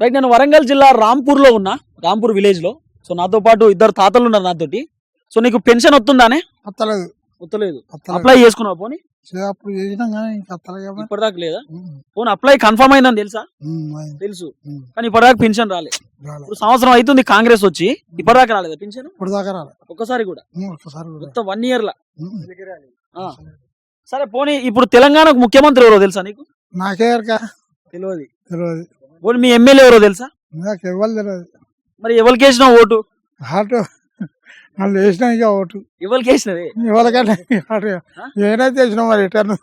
Right నేను వరంగల్ జిల్లా రాంపూర్లో ఉన్నా రాంపూర్ విలేజ్లో. సో నాతో పాటు ఇద్దరు తాతలు ఉన్నారు నాతోటి. సో నీకు పెన్షన్ వస్తుందానే? అత్తలేదు. వస్తలేదు. అప్లై చేసుకున్నావు పోనీ? అప్పుడు చేసినాం కానీ ఇప్పటిదాకా లేదా? పోనీ అప్లై కన్ఫర్మ్ అయిందని తెలుసా. తెలుసు. కానీ ఇప్పటిదాకా పెన్షన్ రాలే. రాలే. ఇప్పుడు సంవత్సరం అవుతుంది కాంగ్రెస్ వచ్చి. ఇప్పటిదాకా రాలేదా పెన్షన్ ఒక్కసారి కూడా. మొత్తం వన్ ఇయర్ లా. సరే. పోనీ ఇప్పుడు తెలంగాణకు ముఖ్యమంత్రి ఎవరో తెలుసా నీకు? నాకే తెలియదు పోనీ మీ ఎమ్మెల్యే ఎవరో తెలుసా? నాకు ఇవ్వాలి తెలియదు మరి ఎవరికి వేసినా ఓటు? ఆటో వాళ్ళు వేసినా ఇక ఓటు. ఎవరికి వేసినవే ఇవ్వలకంటే వేసినాం మరి రిటర్న్.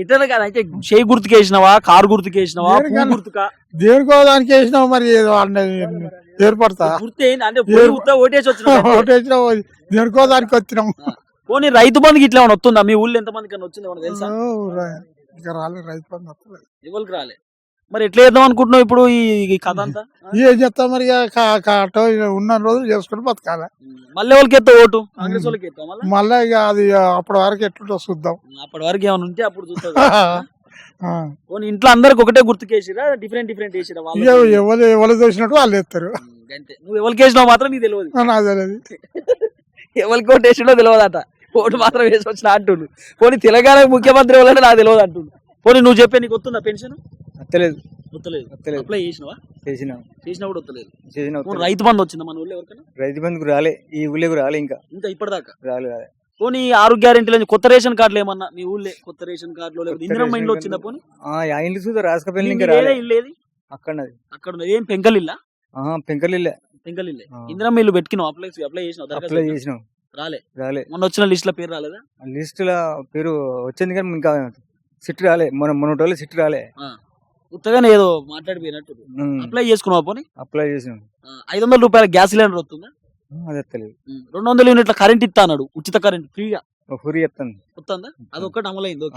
ఇటల కాదు అయితే చేయి గుర్తుకు వేసినావా? కారు గుర్తుకు వేసినావా? పువ్వు? గుర్తుకా? దేనికో దానికి వేసినాం మరి ఏదో ఏర్పడతా. గుర్తు ఏంది? అంటే పోయి ఉత్త ఓటేసి వచ్చిన ఓటు వేసినాం దేనికో పోనీ రైతు బంధుకి ఇట్లా ఏమైనా వస్తుందా? మీ ఊళ్ళో ఎంత మంది కన్నా వచ్చింది తెలుసా ఇంకా రాలేదు రైతు బంధు వస్తలేదు. ఎవరికి రాలే? మరి ఎట్లా చేద్దాం అనుకుంటున్నావు ఇప్పుడు ఈ కథ అంతా? ఏం చెప్తాం మరి ఇక ఉన్న రోజులు చేసుకుని బతకాలి. మళ్ళీ ఎవరికి ఎత్తావు ఓటు? కాంగ్రెస్ వాళ్ళకి ఎత్తావు మళ్ళీ? ఇక అది అప్పటి వరకు ఎట్లుంటో చూద్దాం. అప్పటి వరకు ఏమైనా ఉంటే అప్పుడు. పోనీ ఇంట్లో అందరికి ఒకటే గుర్తుకు వేసిరా డిఫరెంట్ డిఫరెంట్ వేసిరా వాళ్ళు ఎవరు ఎవరు చూసినట్టు వాళ్ళు ఎత్తారు అంతే నువ్వు ఎవరికి వేసినావు మాత్రం నీకు తెలియదు నాకు తెలియదు ఎవరికి ఓటు వేసినో తెలియదట ఓటు మాత్రం వేసి వచ్చిన అంటుండు. పోనీ తెలంగాణ ముఖ్యమంత్రి ఎవరంటే నాకు తెలియదు అంటుండు. పోనీ నువ్వు చెప్పే నీకు వస్తుందా పెన్షన్? వస్తలేదు వస్తలేదు వస్తలేదు. అప్లై చేసినావా? చేసిన. చేసినా కూడా వస్తలేదు చేసిన పోనీ. రైతు బంధు వచ్చిందా మన ఊళ్ళో ఎవరికైనా? రైతు బంధుకు రాలే. ఈ ఊళ్ళోకి రాలే ఇంకా. ఇంకా ఇప్పటిదాకా? రాలే రాలే. పోనీ ఆరోగ్య గ్యారెంటీలు కొత్త రేషన్ కార్డులు ఏమన్నా మీ ఊళ్ళే? కొత్త రేషన్ కార్డులో లేకపోతే ఇందిరమ్మ ఇంట్లో. వచ్చిందా పోనీ? ఆ ఆ ఇంటి చూద్దా. రాసుకపోయిన ఇంకా రాలే. ఇల్లు ఏది? అక్కడ ఉన్నది ఏం పెంకలిల్లా? పెంకలిల్లే. పెంకలిల్లే. ఆ. ఇందిరమ్మ ఇల్లు పెట్టుకున్నావు? అప్లై అప్లై చేసినావు? అప్లై దరఖాస్తు చేసినాం. రాలే. రాలే. మొన్న వచ్చిన లిస్ట్లో పేరు రాలేదా? లిస్ట్లో పేరు వచ్చింది కానీ ఇంకా సిట్ రాలే. మన మన రోజులు సిట్ రాలే. ఉత్తగానే ఏదో మాట్లాడిపోయినట్టు అప్లై చేసుకున్నావు పోనీ? అప్లై చేసినాం. ఐదు వందల రూపాయల గ్యాస్ సిలిండర్ వస్తుందా? అది వస్తలేదు రెండు వందల యూనిట్ల కరెంట్ ఇస్తా అన్నాడు. ఉచిత కరెంట్ ఫ్రీగా హురి చెప్తాను వస్తుందా? అది ఒక్కటి అమలైంది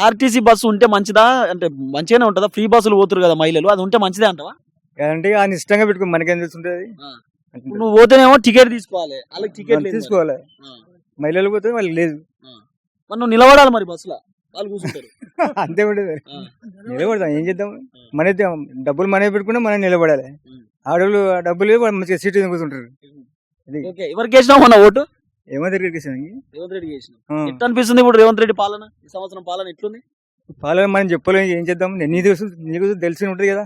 ఆర్టీసీ బస్సు ఉంటే మంచిదా? అంటే మంచిగానే ఉంటుందా? ఫ్రీ బస్సులు పోతురు కదా మహిళలు అది ఉంటే మంచిదే అంటావా? అంటే ఆయన ఇష్టంగా పెట్టుకో మనకేం తెలుస్తుంటది ఆ. నువ్వు పోతేనేమో టికెట్ తీసుకోవాలి. వాళ్ళకి టికెట్. తీసుకోవాలి. మహిళలు పోతే వాళ్ళకి లేదు. నువ్వు నిలబడాలి మరి బస్సులో. వాళ్ళు కూర్చుంటారు. అంతే ఉండదు. నిలబడతాం ఏం చేద్దాం? మన డబ్బులు మనమే పెట్టుకున్నా మనం నిలబడాలి. ఆడవాళ్ళు ఆ డబ్బులు మంచిగా సీట్ కూర్చుంటారు? ఎవరికి వేసినావు మన ఓటు? రేవంత్ రెడ్డి ఎట్లా అనిపిస్తుంది ఇప్పుడు రేవంత్ రెడ్డి పాలన? ఈ సంవత్సరం పాలన ఎట్లుంది? పాలన మనం చెప్పలేము ఏం చేద్దాం? నీ తెలుసు నీకు తెలిసి ఉంటుంది కదా.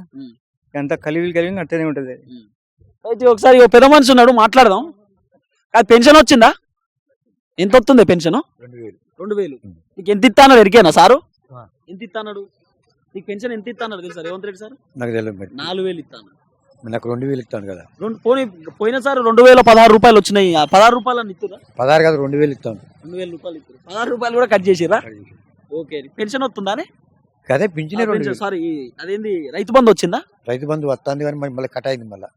ఎంత కలివి కలిగి అట్టనే ఉంటుంది అయితే ఒకసారి ఓ పెద్ద మనిషి ఉన్నాడు మాట్లాడదాం. అది పెన్షన్ వచ్చిందా? ఎంత వస్తుంది పెన్షన్? రెండు వేలు. ఉం. నీకు ఎంత ఇస్తాడు ఎరికేనా సారు. ఎంత ఇస్తాడు నీకు పెన్షన్ ఎంత ఇస్తాడు తెలుసా రేవంత్ రెడ్డి సార్? నాకు తెలియదు నాలుగు వేలు ఇస్తాను నాకు రెండు వేలు ఇస్తాను కదా. రెండు పోనీ పోయినసారి రెండు వేల పదహారు రూపాయలు వచ్చినాయి. ఆ పదహారు రూపాయలు అని ఇస్తురా పదహారు కాదు రెండు వేలు ఇస్తాను రెండు వేల రూపాయలు ఇస్తారు పదహారు రూపాయలు కూడా కట్ చేసిరా ఓకే పెన్షన్ వస్తుందా అదే పింఛనే సారీ అదేంది రైతు బంధు వచ్చిందా? రైతు బంధు వస్తుంది కానీ మళ్ళీ కట్ అయింది మళ్ళీ.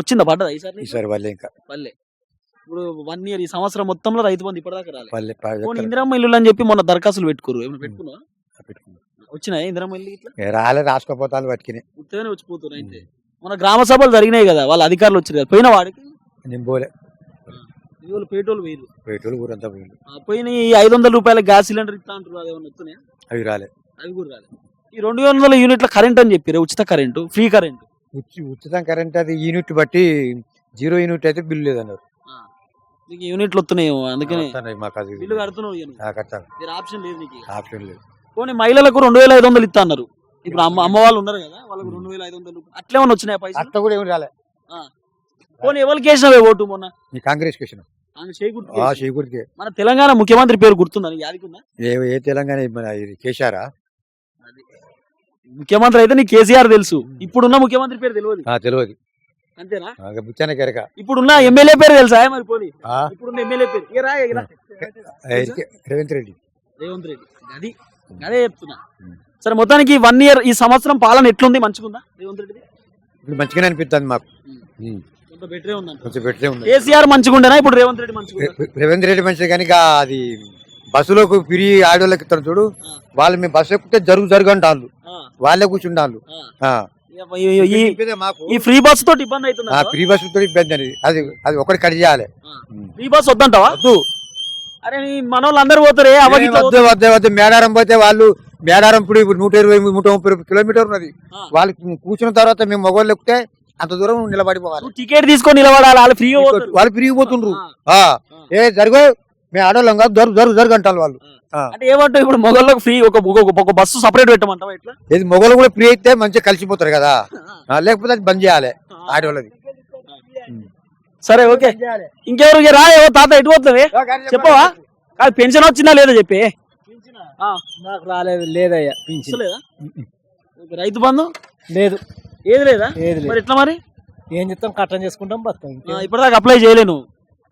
వచ్చిందా పడ్డదా ఈసారి ఈసారి వాళ్ళే ఇంకా. పల్లె ఇప్పుడు వన్ ఇయర్ ఈ సంవత్సరం మొత్తంలో రైతు బంధు ఇప్పటిదాకా రాలేదు ఇందిరమ్మ ఇల్లు అని చెప్పి మొన్న దరఖాస్తులు పెట్టుకోరు ఏమైనా పెట్టుకున్నాం. వచ్చినాయి ఇట్లా? ఏ రాలే ఉత్తగానే వచ్చిపోతున్నాయి అయితే. మన గ్రామ సభలు జరిగినాయి కదా వాళ్ళ అధికారులు వచ్చారు కదా పోయిన వాడికి నేను పోలే. ఇవాళ పేటోళ్ళు వేరు పేటోళ్ళు ఊరంతా పోయింది పోయిన ఈ ఐదు వందల రూపాయల గ్యాస్ సిలిండర్ ఇస్తా అంటారు అది ఏమన్నా వస్తున్నాయా? అవి రాలే. అవి కూడా రాలేదు ఈ రెండు వందల యూనిట్ల కరెంట్ అని చెప్పారు ఉచిత కరెంటు ఫ్రీ కరెంట్. ఉచి ఉచితం కరెంట్ అది యూనిట్ బట్టి జీరో యూనిట్ అయితే బిల్లు లేదన్నారు. నీకు యూనిట్లు వస్తున్నాయి అందుకని మాకు అది బిల్లు కడుతున్నావు ఆప్షన్ లేదు నీకు. ఆప్షన్ లేదు. పోనీ మహిళలకు రెండు వేల ఐదు వందలు ఇస్తా అన్నారు. ఇప్పుడు అమ్మ అమ్మ వాళ్ళు ఉన్నారు కదా వాళ్ళకి రెండు వేల ఐదు వందలు అట్లే ఏమన్నా వచ్చినాయి పైసలు? అట్ట కూడా ఏమి రాలే. పోనీ ఎవరికి వేసినావే ఓటు మొన్న? ఈ కాంగ్రెస్ ఆయన చేయకూడదు మన తెలంగాణ ముఖ్యమంత్రి పేరు గుర్తుందని యాదికుందా ఏ ఏ తెలంగాణ కేశారా ముఖ్యమంత్రి అయితే నీకు కేసీఆర్ తెలుసు. ఇప్పుడున్న ముఖ్యమంత్రి పేరు తెలియదు తెలియదు అంతేనా? ఆ, బుచ్చాన కెరక. ఇప్పుడున్న ఎమ్మెల్యే పేరు తెలుసా? మరి పోనీ? ఇప్పుడున్న ఎమ్మెల్యే పేరు. రేవంత్ రెడ్డి. రేవంత్ రెడ్డి. అది అదే చెప్తున్నా. సరే మొత్తానికి వన్ ఇయర్ ఈ సంవత్సరం పాలన ఎట్లుంది? మంచిగుందా? రేవంత్ రెడ్డి ఇప్పుడు మంచిగానే అనిపిస్తుంది మాకు. ఉమ్. కొంత బెటరే ఉందంట. కొంచెం పెట్టే ఉంది కేసీఆర్ మంచిగుండేనా? ఇప్పుడు రేవంత్ రెడ్డి రేవంత్ రెడ్డి మంచిది కానీ ఇక అది బస్సులోకి పిరి ఆడోళ్ళకి ఇస్తారు చూడు. వాళ్ళు మేము బస్సు ఎక్కితే జరుగు జరుగు అంటారు వాళ్ళే కూర్చుంటారు ఆ. ఈ- ఫ్రీ బస్ తోటి ఇబ్బంది అవుతుంది ఫ్రీ బస్సు తో ఇబ్బంది అది. అది ఒకటి కట్ చేయాలి. ఫ్రీ బస్ వద్దంటావా? వద్దు. అరే నీ మనోళ్ళు అందరు పోతారే వద్దు వద్దు వద్దు. మేడారం పోతే వాళ్ళు మేడారం ఇప్పుడు ఇప్పుడు నూట ఇరవై నూట ముప్పై కిలోమీటర్ ఉన్నది. ఆ. వాళ్ళకి కూర్చున్న తర్వాత మేము మగవాళ్ళు ఎక్కితే అంత దూరం నిలబడిపోవాలి. టికెట్ తీసుకొని నిలబడాలి వాళ్ళు పోతారు. వాళ్ళు పిరిగిపోతుండ్రు ఆ. ఆ. ఏ జరుగు మేము ఆడవాళ్ళం కాదు జరుగు జరుగు జరుగు అంటారు వాళ్ళు. అంటే ఏమంటావు? ఇప్పుడు మొగళ్ళకి ఫ్రీ ఒక ఒక- బస్సు సపరేట్ పెట్టమంటావా ఇట్లా? ఇది మొగలు కూడా ఫ్రీ అయితే మంచిగా కలిసిపోతారు కదా. లేకపోతే అది బంద్ చేయాలి ఆడవాళ్ళది. సరే ఓకే. ఇంకెవరు ఇక రా ఎవరు తాత ఎటు పోతున్నావే? చెప్పవా? కాదు పెన్షన్ వచ్చిందా లేదా చెప్పి? నాకు రాలేదు లేదయ్యా రైతు బంధు? లేదు. ఏది లేదా? ఏది లేదు. ఎట్లా మరి? ఏం చెప్తాం? కట్టం చేసుకుంటాం బతాం ఆ, ఇప్పటిదాకా అప్లై చేయలేను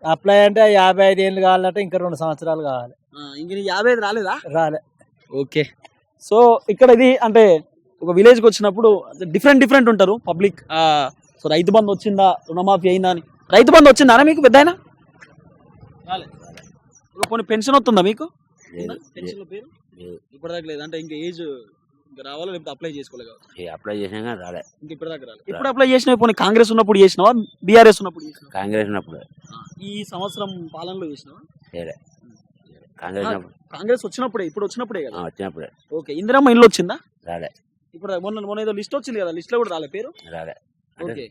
అప్లై అంటే యాభై ఐదు ఏళ్ళు కావాలంటే ఇంకా రెండు సంవత్సరాలు కావాలి. ఇంక యాభై ఐదు రాలేదా? రాలే. ఓకే. సో ఇక్కడ ఇది అంటే ఒక విలేజ్కి వచ్చినప్పుడు డిఫరెంట్ డిఫరెంట్ ఉంటారు. పబ్లిక్ సో రైతు బంధు వచ్చిందా? రుణమాఫీ అయిందా అని. రైతు బంధు వచ్చిందా మీకు పెద్ద పోనీ పెన్షన్ వస్తుందా మీకు? పెన్షన్ పేరు? ఇప్పటిదాకా లేదు. అంటే ఇంకా ఏజ్ ఇంకా రావాలా లేకపోతే అప్లై చేసుకోలేదు? అప్లై చేసినా కానీ రాలే. ఇంకా ఇప్పటిదాకా రాలేదు ఇప్పుడు అప్లై పోనీ కాంగ్రెస్ ఉన్నప్పుడు చేసినావా? బీఆర్ఎస్ ఉన్నప్పుడు చేసినావా? కాంగ్రెస్ ఉన్నప్పుడు. ఈ సంవత్సరం పాలనలో చేసినావా? కాంగ్రెస్ కాంగ్రెస్ వచ్చినప్పుడే ఇప్పుడు వచ్చినప్పుడే ఆ, కదా వచ్చినప్పుడే. ఓకే ఇందిరమ్మ ఇల్లు వచ్చిందా? రాలే. ఇప్పుడు మొన్న మొన్న ఏదో లిస్ట్ వచ్చింది కదా లిస్ట్లో కూడా రాలే పేరు? రాలే.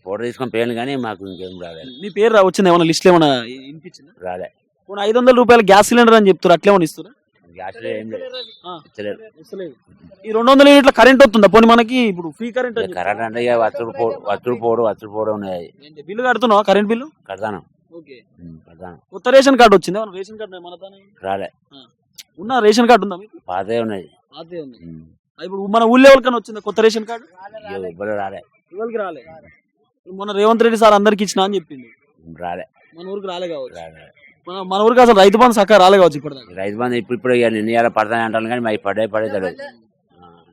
ఫోటో తీసుకొని పోయాను కానీ మాకు ఇంకేం రాలే మీ పేరు రా- వచ్చింది? ఏమన్నా లిస్ట్ ఏమన్నా వినిపించిందా రాలే. పోనీ ఐదు వందల రూపాయల గ్యాస్ సిలిండర్ అని చెప్తారు అట్లేమన్నా ఇస్తారా గ్యాస్ ఏం లేదు. ఇచ్చలేదు ఈ రెండు వందల యూనిట్ల కరెంట్ వస్తుందా? పోనీ మనకి ఇప్పుడు ఫ్రీ కరెంట్ ఇక కరెంట్ అంటే ఇక వత్తుడు పోడు వత్తుడు పోడు వత్తుడు పోడు ఉన్నాయి బిల్లు కడుతున్నావా? Current bill? కడతాను. ఓకే. ఉమ్, కడతాను. కొత్త రేషన్ కార్డు వచ్చింది? ఏమన్నా రేషన్ కార్డు మన దాని రాలే. ఉన్న రేషన్ కార్డు ఉందా మీకు? పాతే ఉన్నది అదే ఉంది ఉమ్, ఆ, ఇప్పుడు మన ఊళ్ళో ఎవరికైనా వచ్చిందా కొత్త రేషన్ కార్డు? ఇక ఎవ్వరు రాలే. ఎవరికి రాలే. మొన్న రేవంత్ రెడ్డి సార్ అందరికి ఇచ్చిన అని చెప్పింది రాలే. మన ఊరికి రాలే కావచ్చు. రాలే. మన మన ఊరికి అసలు రైతు బంధు సక్క రాలే కావచ్చు ఇప్పటిదాకా. రైతు బంధు ఇప్పుడు ఇప్పుడు ఇక నిన్న ఇవాళ పడతానే అంటాను కానీ మాకు పడే పడే తెలియదు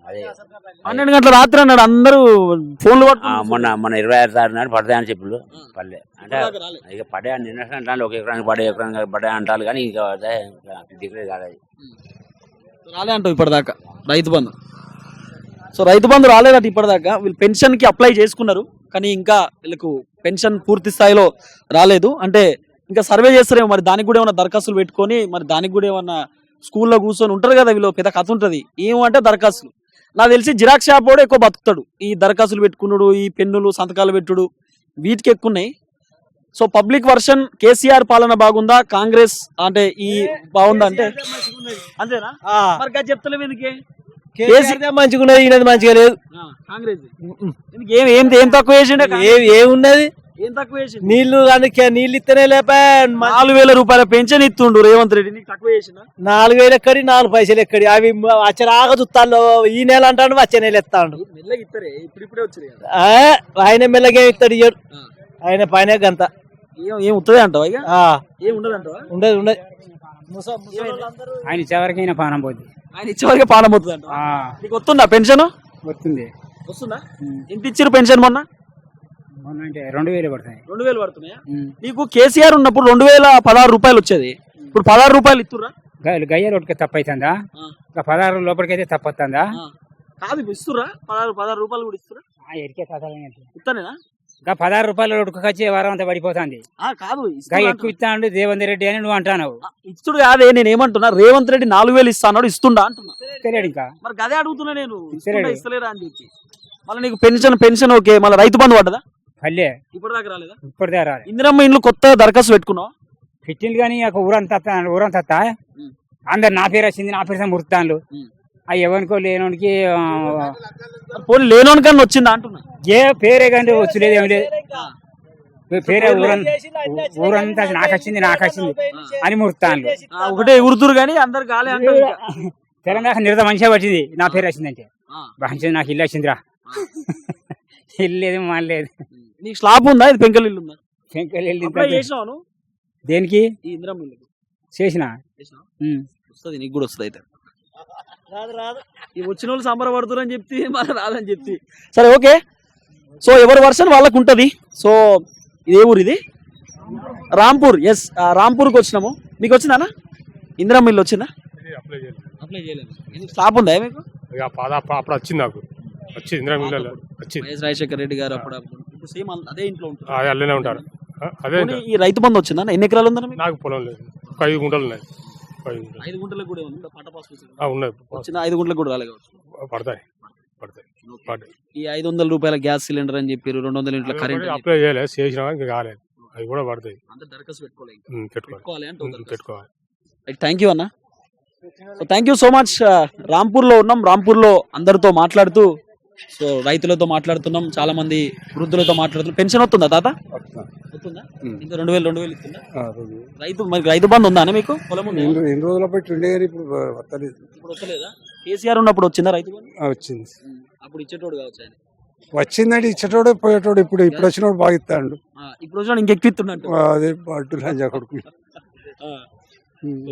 అదే. పన్నెండు గంటల రాత్రి అన్నాడు అందరూ ఫోన్లు ఆ, మొన్న మొన్న ఇరవై ఆరు తారీఖు నాడు పడతాయని చెప్పుడు. పల్లె అంటే. ఇక పడే నిన్న అంటాను ఒక ఎకరానికి పడే ఎకరానికి పడే అంటారు కానీ ఇంకా అదే దిగులేదు కాలేదు. రాలే అంటావు ఇప్పటిదాకా రైతు బంధు. సో రైతు బంధు రాలేదట ఇప్పటిదాకా? వీళ్ళు పెన్షన్కి అప్లై చేసుకున్నారు కానీ ఇంకా వీళ్ళకు పెన్షన్ పూర్తి స్థాయిలో రాలేదు. అంటే ఇంకా సర్వే చేస్తారేమో మరి దానికి కూడా ఏమైనా దరఖాస్తులు పెట్టుకొని మరి దానికి కూడా ఏమన్నా స్కూల్లో కూర్చొని ఉంటారు కదా వీళ్ళు పెద్ద కథ ఉంటుంది. ఏమంటే దరఖాస్తులు. నాకు తెలిసి జిరాక్స్ షాప్ కూడా ఎక్కువ బతుకుతాడు. ఈ దరఖాస్తులు పెట్టుకున్నాడు ఈ పెన్నులు సంతకాలు పెట్టుడు వీటికి ఎక్కువ ఉన్నాయి సో పబ్లిక్ వర్షన్ కేసీఆర్ పాలన బాగుందా? కాంగ్రెస్ అంటే ఈ బాగుందా అంటే? అంతేనా? చెప్తలేవు ఎందుకే? కేసీఆర్ మంచిగా ఉన్నది ఈయనది మంచిగా లేదు. కాంగ్రెస్. ఏం ఏం ఏం తక్కువ చేసిండే? ఏ ఏమున్నది ఏం తక్కువ చేసిండు? నీళ్ళు అందుకే నీళ్ళు ఇస్తేనే లేపా. నాలుగు వేల రూపాయల పెన్షన్ ఇస్తుండు రేవంత్ రెడ్డి. నీకు తక్కువ చేసిందా నాలుగు వేలు ఎక్కడి? నాలుగు పైసలు ఎక్కడి? అవి రాక చూస్తాను ఈ నెల అంటాడు వచ్చే నెల ఆ, ఆయన మెల్లగే ఇస్తాడు ఇయ్యడు. ఆయన పైన గంత. ఏం ఏం అంటావా ఉండదు అంటావా ఉండదు ఉండదు. ఆయన ఇచ్చేవరకైనా పానం పోద్ది. ఆయన ఇచ్చేవరకే పానం అవుతుంది అంట. నీకు వస్తుందా పెన్షన్? వస్తుంది. వస్తుందా? ఎంత ఇచ్చారు పెన్షన్ మొన్న? మొన్న అంటే రెండు వేలు పడతాయి. రెండు వేలు పడుతున్నాయా? నీకు కేసీఆర్ ఉన్నప్పుడు రెండు వేల పదహారు రూపాయలు వచ్చేది. ఇప్పుడు పదహారు రూపాయలు ఇస్తుర్రా గ- గయ్య రోడ్డుకి తప్పు అవుతుందా ఆ. ఇంకా పదహారు లోపలికైతే తప్పు వస్తుందా ఆ. కాదు ఇప్పుడు ఇస్తుర్రా? పదహారు పదహారు రూపాయలు కూడా ఇస్తురా ఎరికే కథలు ఇస్తానేనా ఇంకా పదహారు రూపాయల రోడ్డుకి వచ్చి వారం అంతా పడిపోతుంది. కాదు ఎక్కువ ఇస్తాను దేవేందర్ రెడ్డి అని నువ్వు అంటావు ఆ, ఇస్తుడు కాదే నేను ఏమంటున్నా? రేవంత్ రెడ్డి నాలుగు వేలు ఇస్తా అన్నాడు ఇస్తుండా అంటున్నా. తెలియడు ఇంకా. మరి గదే అడుగుతున్నా నేను. ఇస్తలేరా అని చెప్పి. మళ్ళీ నీకు పెన్షన్ పెన్షన్ ఓకే మళ్ళీ రైతు బంధు పడ్డదా? పల్లె. ఇప్పుడు దాకా రాలేదా? ఇప్పటిదే రాదు ఇందిరమ్మ ఇండ్లు కొత్త దరఖాస్తు పెట్టుకున్నావా? ఫిట్టింగ్ కానీ ఊరంతా ఊరంతా. అందరు నా పేరు వచ్చింది నా పేరు మురుతాన్లు. ఆ ఎవరికో లేనోనికి పోనీ లేనోని కన్నా వచ్చిందా అంటున్నా? ఏ పేరే కానీ వచ్చలేదు ఏం లేదు. పేరే ఊరంతా ఊరంతా నాకు వచ్చింది నాకు వచ్చింది అని మురుతాన్లు ఆ, ఒకటే ఎగురుతురు కానీ అందరు కాలే. తెలంగాణ నిరత మంచిగా పట్టింది నా పేరు వచ్చిందంటే. మంచిది నాకు ఇల్లు వచ్చిందిరా. ఇల్లు లేదు మానలేదు నీకు స్లాబ్ ఉందా? ఇది పెంకల్ ఇల్లు ఉందా? శంకర్ ఇల్లు? దేనికి? చేసిన? వస్తుంది నీకు కూడా వస్తుంది అయితే. ఈ వచ్చిన వాళ్ళు సంబరపడుతురు అని చెప్తే మన రాదని చెప్తే సరే ఓకే. సో ఎవరి వర్షన్ వాళ్ళకు ఉంటది. సో ఇది ఏ ఊరు ఇది రాంపూర్ ఎస్ రాంపూర్కి వచ్చినాము. మీకు వచ్చిందానా ఇందిరమ్మ ఇల్లు వచ్చిందా? అప్లై చేయలేదు. స్లాబ్ ఉందా మీకు? ఇక పాద అప్పుడు వచ్చింది నాకు. వచ్చింది ఇందిరా మిల్లలో వచ్చింది రాజశేఖర రెడ్డి గారు అప్పుడు సేమ్ అదే ఇంట్లో అదే అల్లనే ఉంటారు. అదే ఈ రైతు బంధు వచ్చిందా ఎన్ని ఎకరాలు ఉందా నాకు పొలం లేదు. ఒక ఐదు గుంటలు ఉన్నాయి. ఐదు గుంటలకు కూడా ఉందా? పంట పాస్ ఉన్నాయి. వచ్చిన ఐదు గుంటలకు కూడా రాలే కావచ్చు. పడతాయి. పడతాయి. ఈ ఐదు వందల రూపాయల గ్యాస్ సిలిండర్ అని చెప్పారు రెండు వందల ఇంట్లో కరెంట్ అప్లై చేయలేదు. చేసినా ఇంకా కాలేదు. అవి కూడా పడతాయి. పెట్టుకోవాలి థ్యాంక్ యూ అన్న. థ్యాంక్ యూ సో మచ్ రాంపూర్లో ఉన్నాం. రాంపూర్లో అందరితో మాట్లాడుతూ సో రైతులతో మాట్లాడుతున్నాం చాలా మంది వృద్ధులతో మాట్లాడుతున్నాం. పెన్షన్ వస్తుందా తాత? వస్తుందా? ఇంకా రెండు వేలు రెండు వేలు ఇస్తుందా? రైతు మరి రైతు బంధు ఉందా మీకు? పొలం ఉందా? ఎన్ని రోజుల ఇప్పుడు వస్తలేదు. ఇప్పుడు వస్తలేదా? కేసీఆర్ ఉన్నప్పుడు వచ్చిందా రైతు బంధు? వచ్చింది. అప్పుడు ఇచ్చేటోడు కావచ్చు ఆయన. వచ్చిందంటే ఇచ్చేటోడు పోయేటోడు ఇప్పుడు ఇప్పుడు వచ్చినోడు బాగా ఇస్తాడు. ఆ, ఇప్పుడు వచ్చిన ఇంకెక్కువ అదే అడ్డు కొడుకు.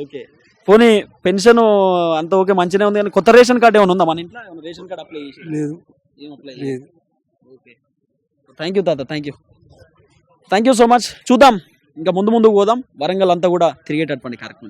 ఓకే. పోనీ పెన్షన్ అంత ఓకే మంచిగా ఉంది కానీ కొత్త రేషన్ కార్డు ఏమైనా ఉందా మన ఇంట్లో? ఏమైనా రేషన్ కార్డు అప్లై చేసి లేదు. థ్యాంక్ యూ తాత. Thank you thank you so much చూద్దాం. ఇంకా ముందు ముందుకు పోదాం. వరంగల్ అంతా కూడా తిరిగేటటువంటి కార్యక్రమం.